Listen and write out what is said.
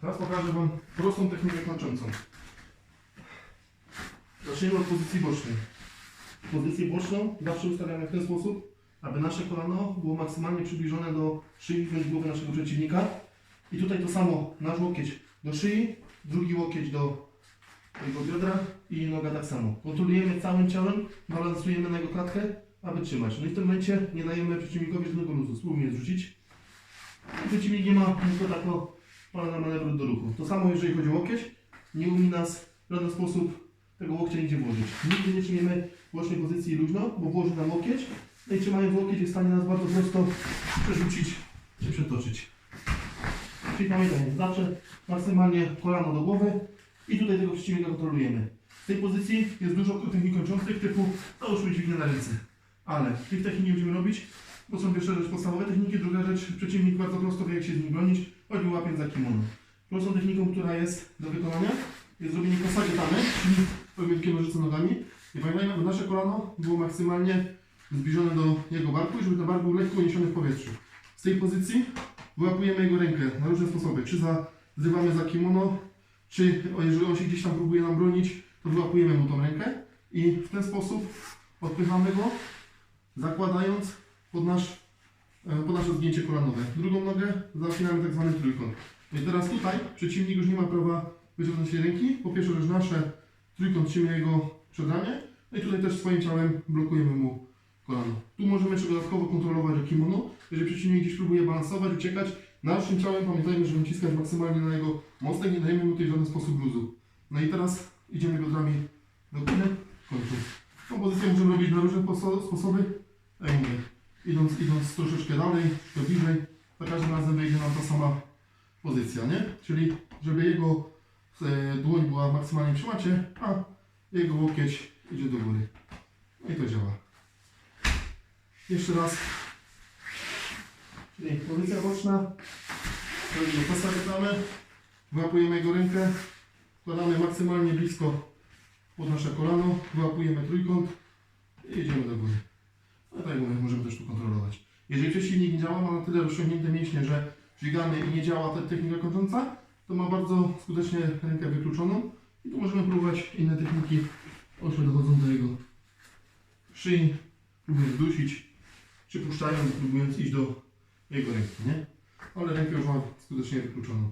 Teraz pokażę Wam prostą technikę kończącą. Zaczniemy od pozycji bocznej. Pozycję boczną zawsze ustawiamy w ten sposób, aby nasze kolano było maksymalnie przybliżone do szyi bądź głowy naszego przeciwnika. I tutaj to samo, nasz łokieć do szyi, drugi łokieć do jego biodra i noga tak samo. Kontrolujemy całym ciałem, balansujemy na jego klatkę, aby trzymać. No i w tym momencie nie dajemy przeciwnikowi żadnego luzu. Spróbujmy zrzucić. Przeciwnik nie ma tylko tak na manewru do ruchu. To samo jeżeli chodzi o łokieć. Nie umie nas w żaden sposób tego łokcia nigdzie włożyć. Nigdy nie trzymamy bocznej pozycji luźno, bo włoży nam łokieć. No i trzymając łokieć jest w stanie nas bardzo prosto przerzucić czy przetoczyć. Czyli pamiętajmy, zawsze maksymalnie kolano do głowy i tutaj tego przeciwnika kontrolujemy. W tej pozycji jest dużo technik kończących typu załóżmy dźwignię na ręce. Ale tych technik nie będziemy robić, bo są pierwsza rzecz podstawowe techniki, druga rzecz przeciwnik bardzo prosto wie jak się z nim bronić, choćby łapiąc za kimono. Prostą techniką, która jest do wykonania jest zrobienie kosagitamy, czyli pojedynkie nożyce nogami. I pamiętajmy, aby nasze kolano było maksymalnie zbliżone do jego barku i żeby ten bark był lekko uniesiony w powietrzu. Z tej pozycji wyłapujemy jego rękę na różne sposoby. Czy za, zrywamy za kimono, czy jeżeli on się gdzieś tam próbuje nam bronić, to wyłapujemy mu tą rękę i w ten sposób odpychamy go, zakładając pod, nasz, e, pod nasze zgięcie kolanowe. Drugą nogę zapinamy tak zwany trójkąt. I teraz tutaj przeciwnik już nie ma prawa wyciągnąć się ręki. Po pierwsze, że nasze trójkąt trzyma jego przedramię, no i tutaj też swoim ciałem blokujemy mu kolano. Tu możemy jeszcze dodatkowo kontrolować kimono. Jeżeli przeciwnik gdzieś próbuje balansować, uciekać, naszym ciałem pamiętajmy, żeby naciskać maksymalnie na jego mostek, nie dajemy mu tutaj w żaden sposób luzu. No i teraz idziemy biodrami do góry, końcu. Tą pozycję możemy robić na różne poso- sposoby. Jak mówię, idąc, idąc troszeczkę dalej, troszkę bliżej, za każdym razem wejdzie nam ta sama pozycja, nie? Czyli żeby jego e, dłoń była maksymalnie przy macie, a jego łokieć idzie do góry. No i to działa. Jeszcze raz. Czyli pozycja boczna. Robimy postawiamy. Wyłapujemy jego rękę. Wkładamy maksymalnie blisko pod nasze kolano. Wyłapujemy trójkąt i idziemy do góry. Mówię, możemy też tu kontrolować. Jeżeli przeciwnik nie działa, ma na tyle rozciągnięte mięśnie, że dźwigamy i nie działa ta technika kończąca, to ma bardzo skutecznie rękę wykluczoną i tu możemy próbować inne techniki. Oczy dochodzą do jego szyi, próbując dusić, czy puszczając, próbując iść do jego ręki, nie? Ale rękę już ma skutecznie wykluczoną.